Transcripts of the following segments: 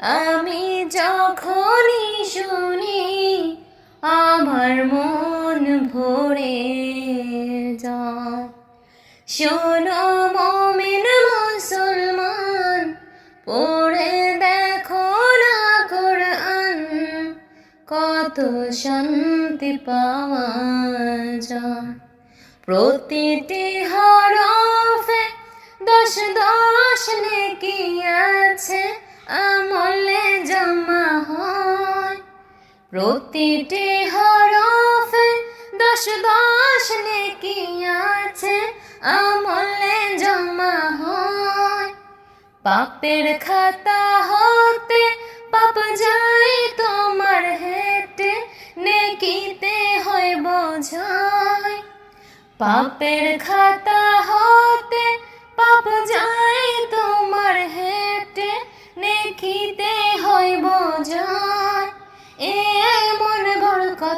আমি যখনই শুনি, আমার মন ভরে যায়। শোনো মমিন মুসলমান, পড়ে দেখো না কোরআন, কত শান্তি পাওয়া যায়। প্রতিটি হরফে দশ দশ নেকি প্রতিটি হরফে দশ দশ নেকি আছে, আমলে জমা হয়। পাপের খাতা হতে পাপ যায় তোমার হেঁটে, নেকিতে হয় বোঝায়। পাপের খাতা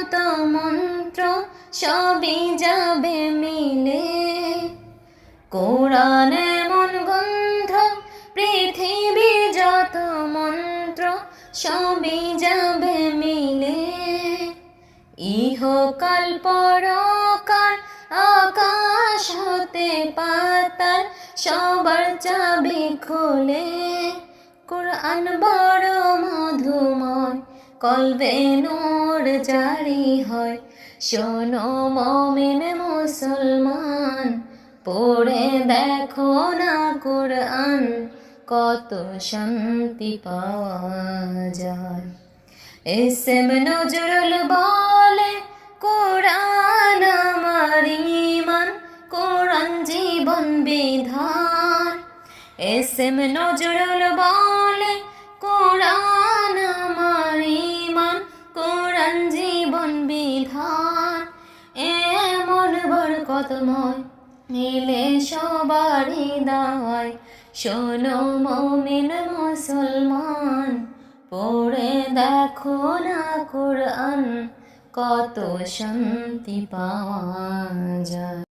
যত মন্ত্র সবই যাবে মিলে। কোরআন এমন গন্ধ পৃথিবীর যত মন্ত্র, সবই যাবে মিলে। ইহকাল পরকাল আকাশ হতে পাতাল, সবার চাবি খোলে। কোরআন বড় মধুময় কলবে নূর জারি হয়। শোনো মমিন মুসলমান, পড়ে দেখো না কোরআন, কত শান্তি পাওয়া যায়। এসএম নজরুল বলে, কোরআন আমার ইমান কোরআন জীবন বিধান। এসএম নজরুল বলে কোরআন আমার ইমান কোরআন জীবন বিধান। এমন বরকতময় নিলে সবারই দাওয়ায় শোনো মমিন মুসলমান, পড়ে দেখো না কোরআন, কত শান্তি পাওয়া যায়।